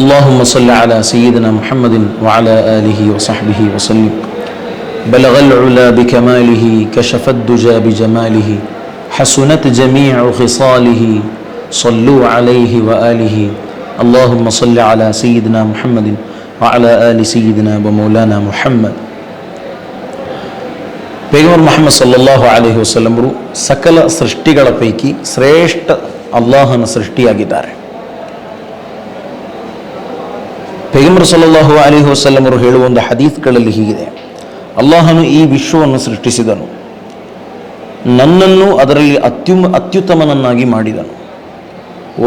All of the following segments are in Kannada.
اللهم صل على سيدنا محمد وعلى آله وصحبه وسلم بلغ العلا بكماله كشف الدجى بجماله حسنت جميع خصاله صلوا عليه وآله اللهم صل على سيدنا محمد وعلى آل سيدنا ومولانا محمد ಪೇಗಮರ್ ಮೊಹಮ್ಮದ್ ಸಲ್ಲಲ್ಲಾಹು ಅಲೈಹಿ ವಸಲ್ಲಮರು ಸಕಲ ಸೃಷ್ಟಿಗಳ ಪೈಕಿ ಶ್ರೇಷ್ಠ ಅಲ್ಲಾಹನ ಸೃಷ್ಟಿಯಾಗಿದ್ದಾರೆ ಪೇಗಮರ್ ಸಲ್ಲಲ್ಲಾಹು ಅಲಿ ವಸಲ್ಲಮರು ಹೇಳುವ ಒಂದು ಹದೀತ್ಗಳಲ್ಲಿ ಹೀಗಿದೆ. ಅಲ್ಲಾಹನು ಈ ವಿಶ್ವವನ್ನು ಸೃಷ್ಟಿಸಿದನು. ನನ್ನನ್ನು ಅದರಲ್ಲಿ ಅತ್ಯುಮ, ಅತ್ಯುತ್ತಮನನ್ನಾಗಿ ಮಾಡಿದನು.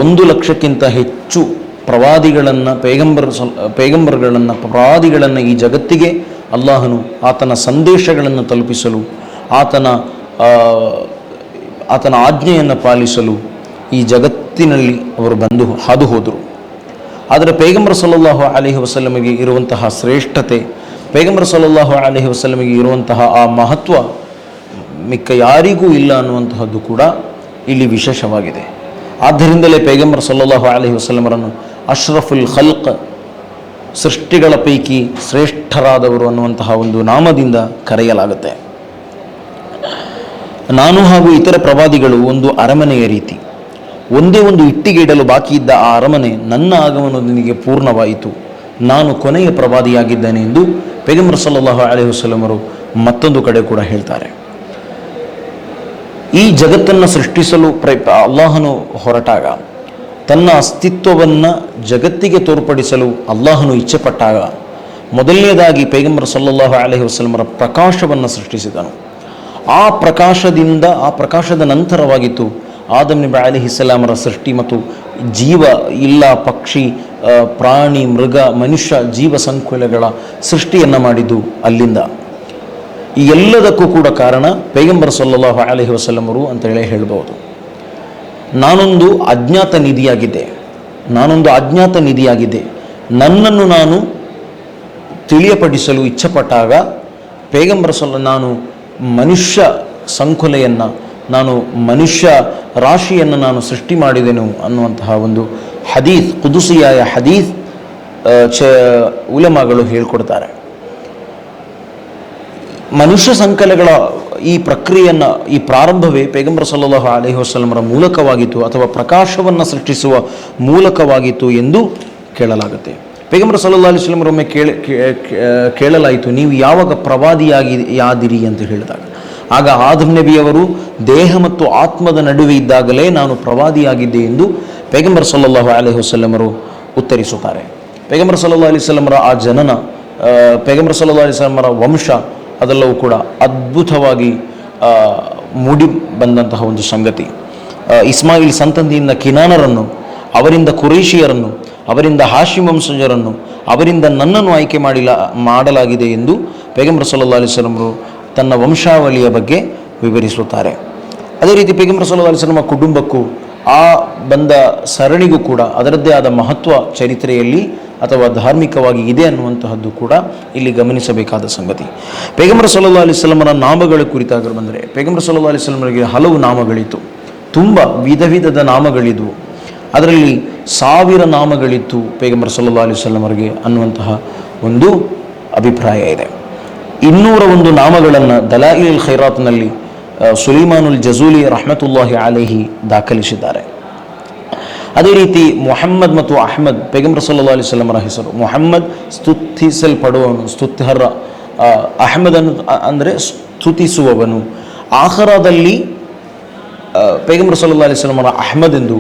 ಒಂದು ಲಕ್ಷಕ್ಕಿಂತ ಹೆಚ್ಚು ಪ್ರವಾದಿಗಳನ್ನು, ಪೇಗಂಬರ್ ಸಲ್, ಪೇಗಂಬರ್ಗಳನ್ನು, ಪ್ರವಾದಿಗಳನ್ನು ಈ ಜಗತ್ತಿಗೆ ಅಲ್ಲಾಹನು ಆತನ ಸಂದೇಶಗಳನ್ನು ತಲುಪಿಸಲು, ಆತನ ಆತನ ಆಜ್ಞೆಯನ್ನು ಪಾಲಿಸಲು ಈ ಜಗತ್ತಿನಲ್ಲಿ ಅವರು ಬಂದು ಹಾದು ಹೋದರು. ಆದರೆ ಪೈಗಂಬರ್ ಸಲ್ಲಲ್ಲಾಹು ಅಲೈಹಿ ವಸಲ್ಲಮಿಗೆ ಇರುವಂತಹ ಶ್ರೇಷ್ಠತೆ, ಪೈಗಂಬರ್ ಸಲ್ಲಲ್ಲಾಹು ಅಲೈಹಿ ವಸಲ್ಲಮಿಗೆ ಇರುವಂತಹ ಆ ಮಹತ್ವ ಮಿಕ್ಕ ಯಾರಿಗೂ ಇಲ್ಲ ಅನ್ನುವಂತಹದ್ದು ಕೂಡ ಇಲ್ಲಿ ವಿಶೇಷವಾಗಿದೆ. ಆದ್ದರಿಂದಲೇ ಪೈಗಂಬರ್ ಸಲ್ಲಲ್ಲಾಹು ಅಲೈಹಿ ವಸಲ್ಲಮರನ್ನು ಅಶ್ರಫುಲ್ ಖಲ್ಕ್ ಸೃಷ್ಟಿಗಳ ಪೈಕಿ ಶ್ರೇಷ್ಠರಾದವರು ಅನ್ನುವಂತಹ ಒಂದು ನಾಮದಿಂದ ಕರೆಯಲಾಗುತ್ತೆ. ನಾನು ಹಾಗೂ ಇತರ ಪ್ರವಾದಿಗಳು ಒಂದು ಅರಮನೆಯ ರೀತಿ ಒಂದೇ ಒಂದು ಇಟ್ಟಿಗೆ ಇಡಲು ಬಾಕಿ ಇದ್ದ ಆ ಅರಮನೆ ನನ್ನ ಆಗಮನದೊಂದಿಗೆ ಪೂರ್ಣವಾಯಿತು. ನಾನು ಕೊನೆಯ ಪ್ರವಾದಿಯಾಗಿದ್ದೇನೆ ಎಂದು ಪೆಗಂಬರ್ ಸಲ್ಲಲ್ಲಾಹು ಅಲೈಹಿ ವಸಲಮರು ಮತ್ತೊಂದು ಕಡೆ ಕೂಡ ಹೇಳ್ತಾರೆ. ಈ ಜಗತ್ತನ್ನು ಸೃಷ್ಟಿಸಲು ಪ್ರಯ ಅಲ್ಲಾಹನು ಹೊರಟಾಗ, ತನ್ನ ಅಸ್ತಿತ್ವವನ್ನು ಜಗತ್ತಿಗೆ ತೋರ್ಪಡಿಸಲು ಅಲ್ಲಾಹನು ಇಚ್ಛೆಪಟ್ಟಾಗ, ಮೊದಲನೇದಾಗಿ ಪೈಗಂಬರ್ ಸಲ್ಲಲ್ಲಾಹು ಅಲೈಹಿ ವಸಲಮರ ಪ್ರಕಾಶವನ್ನು ಸೃಷ್ಟಿಸಿದನು. ಆ ಪ್ರಕಾಶದಿಂದ, ಆ ಪ್ರಕಾಶದ ನಂತರವಾಗಿತ್ತು ಆದಮ್ ಅಲಿ ಅಲಿಹಿಸ್ಸಲಾಮರ ಸೃಷ್ಟಿ ಮತ್ತು ಜೀವ ಇಲ್ಲ, ಪಕ್ಷಿ ಪ್ರಾಣಿ, ಮೃಗ, ಮನುಷ್ಯ, ಜೀವ ಸಂಕುಲಗಳ ಸೃಷ್ಟಿಯನ್ನು ಮಾಡಿದ್ದು ಅಲ್ಲಿಂದ. ಈ ಎಲ್ಲದಕ್ಕೂ ಕೂಡ ಕಾರಣ ಪೈಗಂಬರ್ ಸಲ್ಲಲ್ಲಾಹು ಅಲೈಹಿ ವಸಲ್ಲಮರು ಅಂತ ಹೇಳಿ ಹೇಳ್ಬೋದು. ನಾನೊಂದು ಅಜ್ಞಾತ ನಿಧಿಯಾಗಿದ್ದೆ ನಾನೊಂದು ಅಜ್ಞಾತ ನಿಧಿಯಾಗಿದ್ದೆ ನನ್ನನ್ನು ನಾನು ತಿಳಿಯಪಡಿಸಲು ಇಚ್ಛಪಟ್ಟಾಗ ಪೇಗಂಬರ ಸೊಲ್ಲ, ನಾನು ಮನುಷ್ಯ ಸಂಕುಲೆಯನ್ನು ನಾನು ಮನುಷ್ಯ ರಾಶಿಯನ್ನು ನಾನು ಸೃಷ್ಟಿ ಮಾಡಿದೆನು ಅನ್ನುವಂತಹ ಒಂದು ಹದೀಸ್, ಕುದುಸಿಯಾಯ ಹದೀಸ್ ಚ ಉಲಮಗಳು ಹೇಳ್ಕೊಡ್ತಾರೆ. ಮನುಷ್ಯ ಸಂಕಲಗಳ ಈ ಪ್ರಕ್ರಿಯೆಯನ್ನು, ಈ ಪ್ರಾರಂಭವೇ ಪೇಗಂಬರ ಸಲ್ಲಲ್ಲಾಹು ಅಲೈಹಿ ವಸಲಮರ ಮೂಲಕವಾಗಿತ್ತು ಅಥವಾ ಪ್ರಕಾಶವನ್ನು ಸೃಷ್ಟಿಸುವ ಮೂಲಕವಾಗಿತ್ತು ಎಂದು ಕೇಳಲಾಗುತ್ತೆ. ಪೇಗಂಬರ ಸಲ್ಲಲ್ಲಾಹು ಅಲಿ ವಸಲ್ಲಮರ ಒಮ್ಮೆ ಕೇಳ ಕೇಳಲಾಯಿತು, ನೀವು ಯಾವಾಗ ಪ್ರವಾದಿಯಾಗಿ, ಯಾದಿರಿ ಅಂತ ಹೇಳಿದಾಗ. ಆಗ ಆದಮ್ ನಬಿಯವರು ದೇಹ ಮತ್ತು ಆತ್ಮದ ನಡುವೆ ಇದ್ದಾಗಲೇ ನಾನು ಪ್ರವಾದಿಯಾಗಿದ್ದೆ ಎಂದು ಪೈಗಂಬರ್ ಸಲ್ಲಲ್ಲಾಹು ಅಲೈಹಿ ವಸಲ್ಲಮರು ಉತ್ತರಿಸುತ್ತಾರೆ. ಪೈಗಂಬರ್ ಸಲ್ಲಲ್ಲಾಹು ಅಲಿ ವಸಲ್ಲಮರ ಆ ಜನನ ಪೈಗಂಬರ್ ಸಲ್ಲಾ ಅಲಿ ವಂಶ ಅದೆಲ್ಲವೂ ಕೂಡ ಅದ್ಭುತವಾಗಿ ಮೂಡಿ ಬಂದಂತಹ ಒಂದು ಸಂಗತಿ. ಇಸ್ಮಾಯಿಲ್ ಸಂತತಿಯಿಂದ ಕಿನಾನರನ್ನು, ಅವರಿಂದ ಕುರೇಶಿಯರನ್ನು, ಅವರಿಂದ ಹಾಶಿ ವಂಶಜರನ್ನು, ಅವರಿಂದ ನನ್ನನ್ನು ಆಯ್ಕೆ ಮಾಡಿಲ್ಲ ಮಾಡಲಾಗಿದೆ ಎಂದು ಪೈಗಂಬರ ಸಲ್ಲಾ ಅಲಿಸ್ಲಮರು ತನ್ನ ವಂಶಾವಳಿಯ ಬಗ್ಗೆ ವಿವರಿಸುತ್ತಾರೆ. ಅದೇ ರೀತಿ ಪೈಗಂಬರ್ ಸಲ್ಲಾ ನಮ್ಮ ಕುಟುಂಬಕ್ಕೂ ಆ ಬಂದ ಸರಣಿಗೂ ಕೂಡ ಅದರದ್ದೇ ಆದ ಮಹತ್ವ ಚರಿತ್ರೆಯಲ್ಲಿ ಅಥವಾ ಧಾರ್ಮಿಕವಾಗಿ ಇದೆ ಅನ್ನುವಂತಹದ್ದು ಕೂಡ ಇಲ್ಲಿ ಗಮನಿಸಬೇಕಾದ ಸಂಗತಿ. ಪೈಗಂಬರ ಸಲ್ಲಾ ಅಲಿಸ್ಲಮರ ನಾಮಗಳ ಕುರಿತಾದರೂ ಬಂದರೆ, ಪೈಗಂಬರ ಸಲ್ಲಾ ಅಲಿಸ್ಲಮರಿಗೆ ಹಲವು ನಾಮಗಳಿತ್ತು. ತುಂಬ ವಿಧ ವಿಧದ ನಾಮಗಳಿದ್ವು. ಅದರಲ್ಲಿ ಸಾವಿರ ನಾಮಗಳಿತ್ತು ಪೈಗಂಬರ ಸಲ್ಲಾ ಅಲಿಸ್ಲಮರಿಗೆ ಅನ್ನುವಂತಹ ಒಂದು ಅಭಿಪ್ರಾಯ ಇದೆ. ಇನ್ನೂರ ಒಂದು ನಾಮಗಳನ್ನು ದಲಾಯಿಲ್ ಖೈರಾತ್ನಲ್ಲಿ ಸುಲೀಮಾನುಲ್ ಜಜೂಲಿ ರಹಮತುಲ್ಲಾಹಿ ಅಲೇಹಿ ದಾಖಲಿಸಿದ್ದಾರೆ. ಅದೇ ರೀತಿ ಮೊಹಮ್ಮದ್ ಮತ್ತು ಅಹಮದ್, ಪೈಗಂಬರ್ ಸಲ್ಲಾ ಸ್ವಲ್ಲಮರ ಹೆಸರು. ಮೊಹಮ್ಮದ್ ಸ್ತುತಿಸಲ್ಪಡುವವನು ಅಹಮದ್ ಅನ್ನು ಅಂದರೆ ಸ್ತುತಿಸುವವನು. ಆಖರಾದಲ್ಲಿ ಪೈಗಂಬರ್ ಸಲ್ಲಾ ಸ್ವಲ್ಲಮರ ಅಹಮದ್ ಎಂದು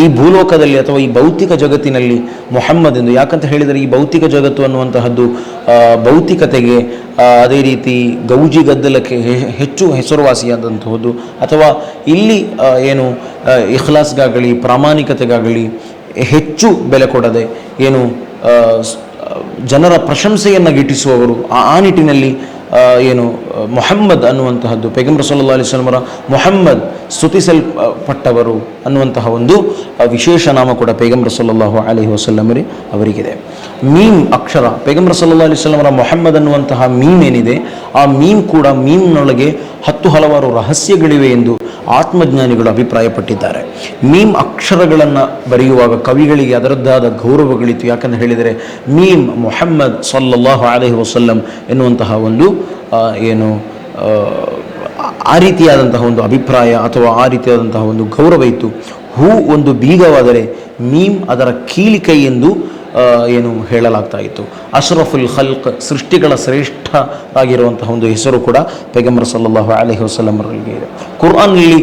ಈ ಭೂಲೋಕದಲ್ಲಿ ಅಥವಾ ಈ ಭೌತಿಕ ಜಗತ್ತಿನಲ್ಲಿ ಮೊಹಮ್ಮದ್ ಎಂದು ಯಾಕಂತ ಹೇಳಿದರೆ ಈ ಭೌತಿಕ ಜಗತ್ತು ಅನ್ನುವಂತಹದ್ದು ಭೌತಿಕತೆಗೆ ಅದೇ ರೀತಿ ಗೌಜಿ ಗದ್ದಲಕ್ಕೆ ಹೆಚ್ಚು ಹೆಸರುವಾಸಿಯಾದಂತಹದ್ದು. ಅಥವಾ ಇಲ್ಲಿ ಏನು ಇಖ್ಲಾಸ್ಗಾಗಲಿ, ಪ್ರಾಮಾಣಿಕತೆಗಾಗಲಿ ಹೆಚ್ಚು ಬೆಲೆ ಕೊಡದೆ ಏನು ಜನರ ಪ್ರಶಂಸೆಯನ್ನು ಗಿಟ್ಟಿಸುವವರು ಆ ನಿಟ್ಟಿನಲ್ಲಿ ಏನು ಮೊಹಮ್ಮದ್ ಅನ್ನುವಂತಹದ್ದು, ಪೈಗಂಬರ್ ಸಲ್ಲಾ ಅಲಿಸ್ಲಮರ ಮೊಹಮ್ಮದ್ ಸ್ತುತಿಸಲ್ಪಟ್ಟವರು ಅನ್ನುವಂತಹ ಒಂದು ವಿಶೇಷ ನಾಮ ಕೂಡ ಪೈಗಂಬರ್ ಸಲ್ಲಲ್ಲಾಹು ಅಲೈಹಿ ವಸಲ್ಲಮರಿ ಅವರಿಗಿದೆ. ಮೀಮ್ ಅಕ್ಷರ. ಪೈಗಂಬರ್ ಸಲ್ಲಾ ಅಲಿಸ್ಲಮರ ಮೊಹಮ್ಮದ್ ಅನ್ನುವಂತಹ ಮೀಮ್ ಏನಿದೆ ಆ ಮೀಮ್ ಕೂಡ ಮೀಮ್ನೊಳಗೆ ಹತ್ತು ಹಲವಾರು ರಹಸ್ಯಗಳಿವೆ ಎಂದು ಆತ್ಮಜ್ಞಾನಿಗಳು ಅಭಿಪ್ರಾಯಪಟ್ಟಿದ್ದಾರೆ. ಮೀಮ್ ಅಕ್ಷರಗಳನ್ನು ಬರೆಯುವಾಗ ಕವಿಗಳಿಗೆ ಅದರದ್ದಾದ ಗೌರವಗಳಿತ್ತು. ಯಾಕಂತ ಹೇಳಿದರೆ ಮೀಮ್ ಮೊಹಮ್ಮದ್ ಸಲ್ಲಲ್ಲಾಹು ಅಲಹಿ ವಸಲ್ಲಂ ಎನ್ನುವಂತಹ ಒಂದು ಏನು ಆ, ರೀತಿಯಾದಂತಹ ಒಂದು ಅಭಿಪ್ರಾಯ ಅಥವಾ ಆ ರೀತಿಯಾದಂತಹ ಒಂದು ಗೌರವ ಇತ್ತು. ಹೂ ಒಂದು ಬೀಗವಾದರೆ ಮೀಮ್ ಅದರ ಕೀಲಿಕೈ ಎಂದು ಏನು ಹೇಳಲಾಗ್ತಾ ಇತ್ತು. ಅಶ್ರಫುಲ್ ಖಲ್ಕ್ ಸೃಷ್ಟಿಗಳ ಶ್ರೇಷ್ಠ ಆಗಿರುವಂತಹ ಒಂದು ಹೆಸರು ಕೂಡ ಪೈಗಂಬರ್ ಸಲ್ಲಲ್ಲಾಹು ಅಲೈಹಿ ವಸಲಮರಿಗೆ ಇದೆ. ಕುರ್ಆನ್ನಲ್ಲಿ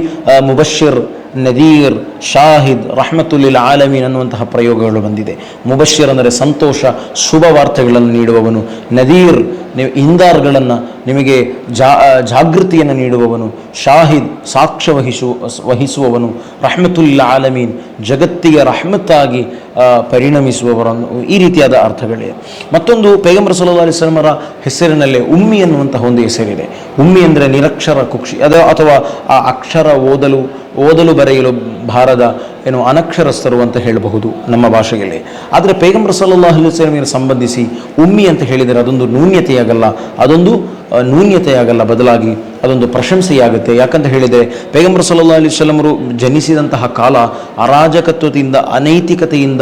ಮುಬಶಿರ್, ನದೀರ್, ಶಾಹಿದ್ ರಹಮತುಲ್ಲಿಲ್ ಆಲಮೀನ್ ಅನ್ನುವಂತಹ ಪ್ರಯೋಗಗಳು ಬಂದಿದೆ. ಮುಬಶಿರ್ ಅಂದರೆ ಸಂತೋಷ, ಶುಭ ವಾರ್ತೆಗಳನ್ನು ನೀಡುವವನು. ನದೀರ್ ಇಂದಾರ್ಗಳನ್ನು ನಿಮಗೆ ಜಾ ಜಾಗೃತಿಯನ್ನು ನೀಡುವವನು. ಶಾಹಿದ್, ಸಾಕ್ಷ್ಯ ವಹಿಸು, ವಹಿಸುವವನು. ರಹಮತುಲ್ಲ ಆಲಮೀನ್, ಜಗತ್ತಿಗೆ ರಹಮತ್ತಾಗಿ ಪರಿಣಮಿಸುವವರನ್ನು ಈ ರೀತಿಯಾದ ಅರ್ಥಗಳಿವೆ. ಮತ್ತೊಂದು ಪೈಗಂಬರ್ ಸಲ್ಲಾ ಅಲಿಸ್ಲಮರ ಹೆಸರಿನಲ್ಲೇ ಉಮ್ಮಿ ಎನ್ನುವಂತಹ ಒಂದು ಹೆಸರಿದೆ. ಉಮ್ಮಿ ಅಂದರೆ ನಿರಕ್ಷರ ಕುಕ್ಷಿ, ಅದು ಅಥವಾ ಆ ಅಕ್ಷರ ಓದಲು ಓದಲು ಬರೆಯಲು ಭಾರದ ಏನು ಅನಕ್ಷರಸ್ಥರು ಅಂತ ಹೇಳಬಹುದು ನಮ್ಮ ಭಾಷೆಯಲ್ಲಿ. ಆದರೆ ಪೈಗಂಬರ ಸಲಹ ಅಲೈಹಿ ವಸಲ್ಲಂಗೆ ಸಂಬಂಧಿಸಿ ಉಮ್ಮಿ ಅಂತ ಹೇಳಿದರೆ ಅದೊಂದು ನ್ಯೂನ್ಯತೆಯಾಗಲ್ಲ ಅದೊಂದು ನ್ಯೂನ್ಯತೆಯಾಗಲ್ಲ ಬದಲಾಗಿ ಅದೊಂದು ಪ್ರಶಂಸೆಯಾಗುತ್ತೆ. ಯಾಕಂತ ಹೇಳಿದರೆ, ಪೈಗಂಬರ್ ಸಲ್ಲಾ ಅಲಿ ವಸಲ್ಲಮರು ಜನಿಸಿದಂತಹ ಕಾಲ ಅರಾಜಕತ್ವದಿಂದ, ಅನೈತಿಕತೆಯಿಂದ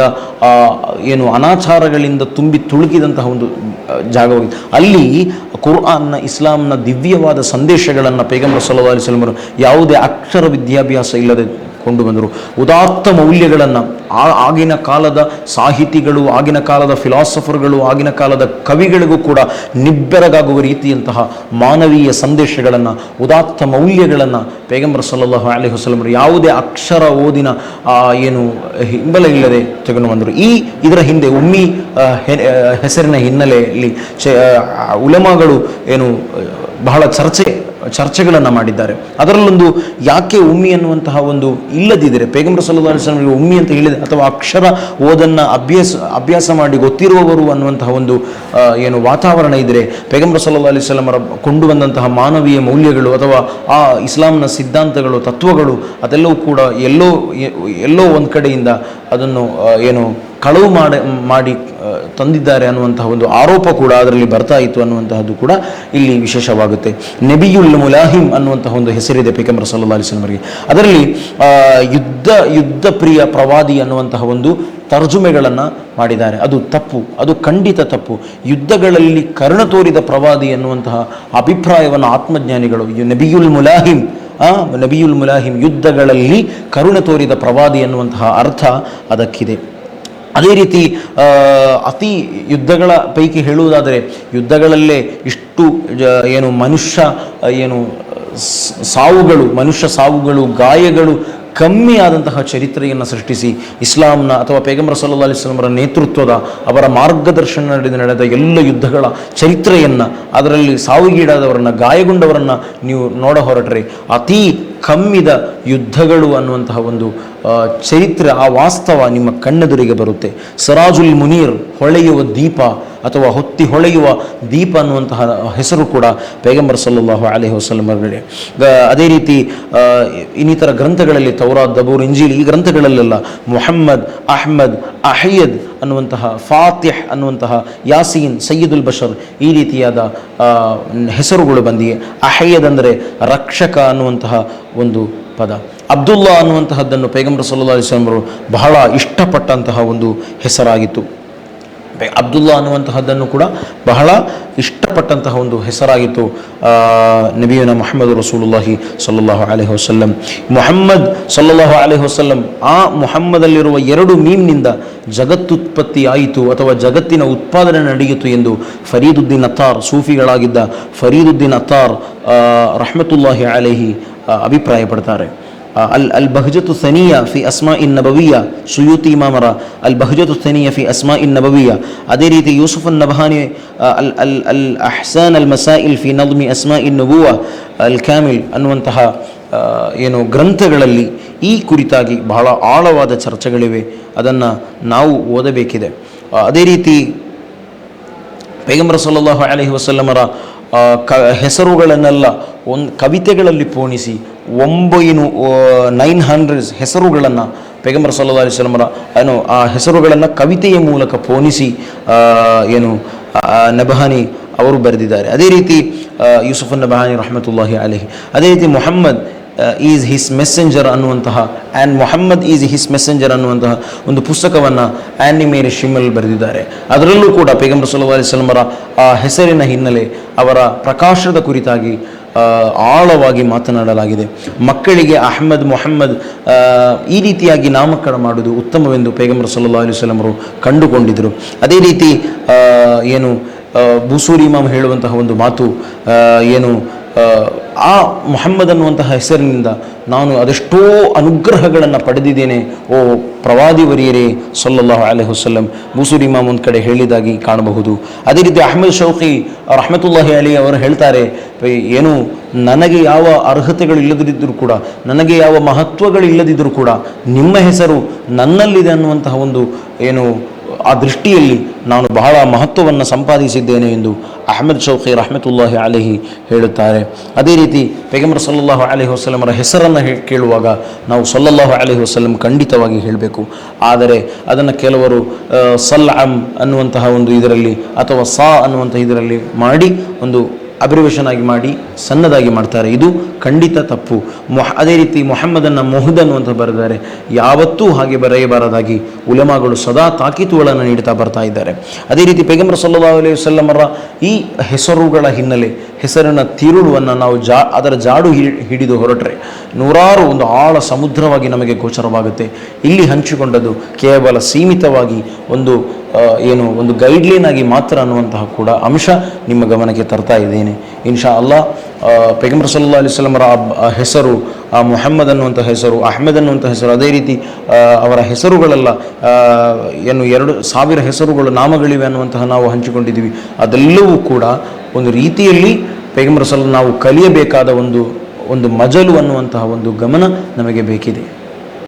ಏನು ಅನಾಚಾರಗಳಿಂದ ತುಂಬಿ ತುಳುಕಿದಂತಹ ಒಂದು ಜಾಗವಾಗಿದೆ ಅಲ್ಲಿ ಕುರ್ಆನ್ನ, ಇಸ್ಲಾಂನ ದಿವ್ಯವಾದ ಸಂದೇಶಗಳನ್ನು ಪೈಗಂಬರ್ ಸಲ್ಲಾ ಅಲಿ ಸಲಮರು ಯಾವುದೇ ಅಕ್ಷರ ವಿದ್ಯಾಭ್ಯಾಸ ಇಲ್ಲದೆ ಕೊಂಡು ಬಂದರು. ಉದಾತ್ತ ಮೌಲ್ಯಗಳನ್ನು ಆಗಿನ ಕಾಲದ ಸಾಹಿತಿಗಳು, ಆಗಿನ ಕಾಲದ ಫಿಲಾಸಫರ್ಗಳು ಆಗಿನ ಕಾಲದ ಕವಿಗಳಿಗೂ ಕೂಡ ನಿಬ್ಬೆರಗಾಗುವ ರೀತಿಯಂತಹ ಮಾನವೀಯ ಸಂದೇಶಗಳನ್ನು, ಉದಾತ್ತ ಮೌಲ್ಯಗಳನ್ನು ಪೇಗಂಬರ್ ಸಲ್ಲಲ್ಲಾಹು ಅಲಿ ಹುಸಲಮರು ಯಾವುದೇ ಅಕ್ಷರ ಓದಿನ ಏನು ಹಿಂಬಲ ಇಲ್ಲದೆ ತೆಗೆದು ಬಂದರು. ಈ ಇದರ ಹಿಂದೆ ಉಮ್ಮಿ ಹೆಸರಿನ ಹಿನ್ನೆಲೆಯಲ್ಲಿ ಉಲಮಾಗಳು ಏನು ಬಹಳ ಚರ್ಚೆ ಚರ್ಚೆಗಳನ್ನು ಮಾಡಿದ್ದಾರೆ. ಅದರಲ್ಲೊಂದು ಯಾಕೆ ಉಮ್ಮಿ ಅನ್ನುವಂತಹ ಒಂದು ಇಲ್ಲದಿದ್ದರೆ, ಪೇಗಂಬರ ಸಲ್ಲಾ ಅಲಿಸ್ಲಾಮಿಗೆ ಉಮ್ಮಿ ಅಂತ ಹೇಳಿದ ಅಥವಾ ಅಕ್ಷರ ಓದನ್ನು ಅಭ್ಯಾಸ ಅಭ್ಯಾಸ ಮಾಡಿ ಗೊತ್ತಿರುವವರು ಅನ್ನುವಂತಹ ಒಂದು ಏನು ವಾತಾವರಣ ಇದ್ದರೆ ಪೇಗಂಬರ ಸಲ್ಲಾ ಅಲಿಸ್ಲಾಮರ ಕೊಂಡು ಬಂದಂತಹ ಮಾನವೀಯ ಮೌಲ್ಯಗಳು ಅಥವಾ ಆ ಇಸ್ಲಾಂನ ಸಿದ್ಧಾಂತಗಳು, ತತ್ವಗಳು, ಅದೆಲ್ಲವೂ ಕೂಡ ಎಲ್ಲೋ ಎಲ್ಲೋ ಒಂದು ಕಡೆಯಿಂದ ಅದನ್ನು ಏನು ಕಳವು ಮಾಡಿ ಮಾಡಿ ತಂದಿದ್ದಾರೆ ಅನ್ನುವಂತಹ ಒಂದು ಆರೋಪ ಕೂಡ ಅದರಲ್ಲಿ ಬರ್ತಾ ಇತ್ತು ಅನ್ನುವಂತಹದ್ದು ಕೂಡ ಇಲ್ಲಿ ವಿಶೇಷವಾಗುತ್ತೆ. ನೆಬಿಯುಲ್ ಮುಲಾಹಿಂ ಅನ್ನುವಂತಹ ಒಂದು ಹೆಸರಿದೆ ಪೈಕಂಬರ್ ಸಲ್ಲಾ ಅಲಿಸ್ಲಮರಿಗೆ ಅದರಲ್ಲಿ ಯುದ್ಧ ಯುದ್ಧ ಪ್ರಿಯ ಪ್ರವಾದಿ ಅನ್ನುವಂತಹ ಒಂದು ತರ್ಜುಮೆಗಳನ್ನು ಮಾಡಿದ್ದಾರೆ. ಅದು ತಪ್ಪು, ಅದು ಖಂಡಿತ ತಪ್ಪು. ಯುದ್ಧಗಳಲ್ಲಿ ಕರ್ಣ ತೋರಿದ ಪ್ರವಾದಿ ಅನ್ನುವಂತಹ ಅಭಿಪ್ರಾಯವನ್ನು ಆತ್ಮಜ್ಞಾನಿಗಳು ನಬಿಯುಲ್ ಮುಲಾಹಿಂ, ಆ, ನಬಿಯುಲ್ ಮುಲಾಹಿಂ ಯುದ್ಧಗಳಲ್ಲಿ ಕರುಣೆ ತೋರಿದ ಪ್ರವಾದಿ ಅನ್ನುವಂತಹ ಅರ್ಥ ಅದಕ್ಕಿದೆ. ಅದೇ ರೀತಿ ಅತಿ ಯುದ್ಧಗಳ ಪೈಕಿ ಹೇಳುವುದಾದರೆ, ಯುದ್ಧಗಳಲ್ಲೇ ಇಷ್ಟು ಏನು ಮನುಷ್ಯ, ಏನು ಸಾವುಗಳು, ಮನುಷ್ಯ ಸಾವುಗಳು, ಗಾಯಗಳು ಕಮ್ಮಿ ಆದಂತಹ ಚರಿತ್ರೆಯನ್ನು ಸೃಷ್ಟಿಸಿ, ಇಸ್ಲಾಂನ ಅಥವಾ ಪೇಗಂಬರ ಸಲ್ಲಾ ಅಲಿಸ್ಲಾಮರ ನೇತೃತ್ವದ ಅವರ ಮಾರ್ಗದರ್ಶನ ನಡೆದ ನಡೆದ ಎಲ್ಲ ಯುದ್ಧಗಳ ಚರಿತ್ರೆಯನ್ನು, ಅದರಲ್ಲಿ ಸಾವುಗೀಡಾದವರನ್ನು, ಗಾಯಗೊಂಡವರನ್ನು ನೀವು ನೋಡ ಹೊರಟ್ರೆ, ಅತೀ ಕಮ್ಮಿದ ಯುದ್ಧಗಳು ಅನ್ನುವಂತಹ ಒಂದು ಚರಿತ್ರೆ, ಆ ವಾಸ್ತವ ನಿಮ್ಮ ಕಣ್ಣೆದುರಿಗೆ ಬರುತ್ತೆ. ಸರಾಜುಲ್ ಮುನೀರ್ ಹೊಳೆಯುವ ದೀಪ ಅಥವಾ ಹೊತ್ತಿ ಹೊಳೆಯುವ ದೀಪ ಅನ್ನುವಂತಹ ಹೆಸರು ಕೂಡ ಪೈಗಂಬರ್ ಸಲ್ಲಲ್ಲಾಹು ಅಲೈಹಿ ವಸಲ್ಲಮಗಳಿಗೆ ಅದೇ ರೀತಿ ಇನ್ನಿತರ ಗ್ರಂಥಗಳಲ್ಲಿ ತೌರಾ ದಬೂರ್ ಇಂಜೀಲ್ ಈ ಗ್ರಂಥಗಳಲ್ಲೆಲ್ಲ ಮೊಹಮ್ಮದ್, ಅಹ್ಮದ್ ಅಹಯ್ಯದ್ ಅನ್ನುವಂತಹ ಫಾತಿಹ್ ಅನ್ನುವಂತಹ ಯಾಸೀನ್ ಸಯ್ಯದುಲ್ ಬಷರ್ ಈ ರೀತಿಯಾದ ಹೆಸರುಗಳು ಬಂದಿವೆ. ಅಹಯ್ಯದ್ ಅಂದರೆ ರಕ್ಷಕ ಅನ್ನುವಂತಹ ಒಂದು ಪದ. ಅಬ್ದುಲ್ಲಾ ಅನ್ನುವಂತಹದ್ದನ್ನು ಪೈಗಂಬರ್ ಸಲ್ಲಾ ಅಲಿಸ್ಲಾಮರು ಬಹಳ ಇಷ್ಟಪಟ್ಟಂತಹ ಒಂದು ಹೆಸರಾಗಿತ್ತು. ಅಬ್ದುಲ್ಲಾ ಅನ್ನುವಂತಹದ್ದನ್ನು ಕೂಡ ಬಹಳ ಇಷ್ಟಪಟ್ಟಂತಹ ಒಂದು ಹೆಸರಾಗಿತ್ತು ನಬಿಯನ ಮೊಹಮ್ಮದ್ ರಸೂಲುಲ್ಲಾಹಿ ಸಲ್ಲಲ್ಲಾಹು ಅಲೈಹಿ ವಸಲ್ಲಂ. ಮೊಹಮ್ಮದ್ ಸಲ್ಲಲ್ಲಾಹು ಅಲೈಹಿ ವಸಲ್ಲಂ, ಆ ಮೊಹಮ್ಮದಲ್ಲಿರುವ ಎರಡು ಮೀಮ್ನಿಂದ ಜಗತ್ತುತ್ಪತ್ತಿ ಆಯಿತು ಅಥವಾ ಜಗತ್ತಿನ ಉತ್ಪಾದನೆ ನಡೆಯಿತು ಎಂದು ಫರೀದುದ್ದೀನ್ ಅತ್ತಾರ್ ಸೂಫಿಗಳಾಗಿದ್ದ ಫರೀದುದ್ದೀನ್ ಅತ್ತಾರ್ ರಹಮತುಲ್ಲಾಹಿ ಅಲೈಹಿ ಅಭಿಪ್ರಾಯಪಡ್ತಾರೆ. ಅಲ್ ಅಲ್ ಬಹಜತು ಸನಿಯ ಫಿ ಅಸ್ಮಾ ಇನ್ ನಬವಿಯ ಸುಯೂತಿ ಇಮಾಮರ ಅಲ್ ಬಹಜತು ಸನಿಯ ಫಿ ಅಸ್ಮಾ ಇನ್ ನಬವಿಯ ಅದೇ ರೀತಿ ಯೂಸುಫ್ ಅನ್ ನಬಹಾನಿ ಅಲ್ ಅಲ್ ಅಲ್ ಅಹ್ಸಾನ್ ಅಲ್ ಮಸಾಯಿಲ್ ಫಿ ನಲ್ಮಿ ಅಸ್ಮಾ ಇನ್ ನಬುವ ಅಲ್ ಕ್ಯಾಮಿಲ್ ಅನ್ನುವಂತಹ ಏನು ಗ್ರಂಥಗಳಲ್ಲಿ ಈ ಕುರಿತಾಗಿ ಬಹಳ ಆಳವಾದ ಚರ್ಚೆಗಳಿವೆ. ಅದನ್ನು ನಾವು ಓದಬೇಕಿದೆ. ಆ, ಅದೇ ರೀತಿ ಪೈಗಂಬರ ಸಲ್ಲಲ್ಲಾಹು ಅಲೈಹಿ ವಸಲ್ಲಮರ ಕ, ಹೆಸರುಗಳನ್ನೆಲ್ಲ ಒಂದು ಕವಿತೆಗಳಲ್ಲಿ ಪೋಣಿಸಿ ಒಂಬೈನು ನೈನ್ ಹಂಡ್ರೆಡ್ಸ್ ಹೆಸರುಗಳನ್ನು ಪೈಗಂಬರ್ ಸಲ್ಲಾ ಅಲಿಸ್ಲಮರ ಏನು, ಆ ಹೆಸರುಗಳನ್ನು ಕವಿತೆಯ ಮೂಲಕ ಪೋಣಿಸಿ ಏನು ನಬಹಾನಿ ಅವರು ಬರೆದಿದ್ದಾರೆ. ಅದೇ ರೀತಿ ಯೂಸುಫ್ ನಬಹಾನಿ ರಹಮತುಲ್ಲಾಹಿ ಅಲಹಿ. ಅದೇ ರೀತಿ ಮೊಹಮ್ಮದ್ ಈಸ್ ಹಿಸ್ ಮೆಸ್ಸೆಂಜರ್ ಅನ್ನುವಂತಹ and Mohammad is his messenger ಅನ್ನುವಂತಹ ಒಂದು ಪುಸ್ತಕವನ್ನು ಆ್ಯನಿಮೇರಿ ಶಿಮಲ್ ಬರೆದಿದ್ದಾರೆ. ಅದರಲ್ಲೂ ಕೂಡ ಪೈಗಂಬರ್ ಸಲ್ಲಾ ಅಲಿಸ್ಲಮರ ಆ ಹೆಸರಿನ ಹಿನ್ನೆಲೆ ಅವರ ಪ್ರಕಾಶದ ಕುರಿತಾಗಿ ಆಳವಾಗಿ ಮಾತನಾಡಲಾಗಿದೆ. ಮಕ್ಕಳಿಗೆ ಅಹ್ಮದ್ ಮೊಹಮ್ಮದ್ ಈ ರೀತಿಯಾಗಿ ನಾಮಕರಣ ಮಾಡುವುದು ಉತ್ತಮವೆಂದು ಪೈಗಂಬರ್ ಸಲ್ಲಾ ಅಲಿಸ್ಲಮರು ಕಂಡುಕೊಂಡಿದ್ದರು. ಅದೇ ರೀತಿ ಏನು ಬೂಸೂರಿ ಇಮಾಮ್ ಹೇಳುವಂತಹ ಒಂದು ಮಾತು ಏನು ಆ, ಮೊಹಮ್ಮದ್ ಅನ್ನುವಂತಹ ಹೆಸರಿನಿಂದ ನಾನು ಅದೆಷ್ಟೋ ಅನುಗ್ರಹಗಳನ್ನು ಪಡೆದಿದ್ದೇನೆ ಓ ಪ್ರವಾದಿವರಿಯರೇ ಸಲ್ಲಲ್ಲಾಹು ಅಲೈಹಿ ವಸಲ್ಲಂ. ಬೂಸೂರಿ ಇಮಾಮ್ ಒಂದು ಕಡೆ ಹೇಳಿದಾಗಿ ಕಾಣಬಹುದು. ಅದೇ ರೀತಿ ಅಹಮದ್ ಶೌಕಿ ರಹಮತುಲ್ಲಾಹಿ ಅಲಿ ಅವರು ಹೇಳ್ತಾರೆ ಏನು ನನಗೆ ಯಾವ ಅರ್ಹತೆಗಳು ಇಲ್ಲದಿದ್ದರೂ ಕೂಡ ನನಗೆ ಯಾವ ಮಹತ್ವಗಳಿಲ್ಲದಿದ್ದರೂ ಕೂಡ ನಿಮ್ಮ ಹೆಸರು ನನ್ನಲ್ಲಿದೆ ಅನ್ನುವಂತಹ ಒಂದು ಏನು ಆ ದೃಷ್ಟಿಯಲ್ಲಿ ನಾನು ಬಹಳ ಮಹತ್ವವನ್ನು ಸಂಪಾದಿಸಿದ್ದೇನೆ ಎಂದು ಅಹಮದ್ ಶೌಖಿ ರಹಮತುಲ್ಲಾಹಿ ಅಲಹಿ ಹೇಳುತ್ತಾರೆ. ಅದೇ ರೀತಿ ಪೈಗಂಬರ್ ಸಲ್ಲಲ್ಲಾಹು ಅಲಹಿ ವಸಲ್ಲಮರ ಹೆಸರನ್ನು ಕೇಳುವಾಗ ನಾವು ಸಲ್ಲಲ್ಲಾಹು ಅಲಹಿ ವಸಲ್ಲಂ ಖಂಡಿತವಾಗಿ ಹೇಳಬೇಕು. ಆದರೆ ಅದನ್ನು ಕೆಲವರು ಸಲ್ ಅಮ್ ಅನ್ನುವಂತಹ ಒಂದು ಇದರಲ್ಲಿ ಅಥವಾ ಸಾ ಅನ್ನುವಂಥ ಇದರಲ್ಲಿ ಮಾಡಿ ಒಂದು ಅಬ್ರಿವೇಷನ್ ಆಗಿ ಮಾಡಿ, ಸಣ್ಣದಾಗಿ ಮಾಡ್ತಾರೆ. ಇದು ಖಂಡಿತ ತಪ್ಪು. ಮೊಹ, ಅದೇ ರೀತಿ ಮೊಹಮ್ಮದನ್ನ ಮೊಹದ್ ಅನ್ನುವಂಥ ಬರೆದಿದ್ದಾರೆ. ಯಾವತ್ತೂ ಹಾಗೆ ಬರೆಯಬಾರದಾಗಿ. ಉಲಮಾಗಳು ಸದಾ ತಾಕೀತುಗಳನ್ನು ನೀಡ್ತಾ ಬರ್ತಾ ಇದ್ದಾರೆ. ಅದೇ ರೀತಿ ಪೈಗಂಬರ ಸಲ್ಲಾ ಅಲೈಹಿ ವಸಲ್ಲಮರ ಈ ಹೆಸರುಗಳ ಹಿನ್ನೆಲೆ, ಹೆಸರಿನ ತಿರುಳುವನ್ನು ನಾವು ಜಾ, ಅದರ ಜಾಡು ಹಿಡಿದು ಹೊರಟ್ರೆ ನೂರಾರು ಒಂದು ಆಳ ಸಮುದ್ರವಾಗಿ ನಮಗೆ ಗೋಚರವಾಗುತ್ತೆ. ಇಲ್ಲಿ ಹಂಚಿಕೊಂಡದ್ದು ಕೇವಲ ಸೀಮಿತವಾಗಿ ಒಂದು ಏನು, ಒಂದು ಗೈಡ್ಲೈನ್ ಆಗಿ ಮಾತ್ರ ಅನ್ನುವಂತಹ ಕೂಡ ಅಂಶ ನಿಮ್ಮ ಗಮನಕ್ಕೆ ತರ್ತಾ ಇದ್ದೇನೆ. ಇನ್ಶಾ ಅಲ್ಲಾ ಪೈಗಂಬರ್ ಸಲ್ಲಾ ಅಲಿಸ್ಲಮರ ಆ ಹೆಸರು ಮೊಹಮ್ಮದ್ ಅನ್ನುವಂಥ ಹೆಸರು, ಅಹ್ಮದ್ ಅನ್ನುವಂಥ ಹೆಸರು, ಅದೇ ರೀತಿ ಅವರ ಹೆಸರುಗಳೆಲ್ಲ ಏನು, ಎರಡು ಸಾವಿರ ಹೆಸರುಗಳು, ನಾಮಗಳಿವೆ ಅನ್ನುವಂತಹ ನಾವು ಹಂಚಿಕೊಂಡಿದ್ದೀವಿ. ಅದೆಲ್ಲವೂ ಕೂಡ ಒಂದು ರೀತಿಯಲ್ಲಿ ಪೈಗಂಬರ್ ಸಲ್ಲ ನಾವು ಕಲಿಯಬೇಕಾದ ಒಂದು ಒಂದು ಮಜಲು ಅನ್ನುವಂತಹ ಒಂದು ಗಮನ ನಮಗೆ ಬೇಕಿದೆ.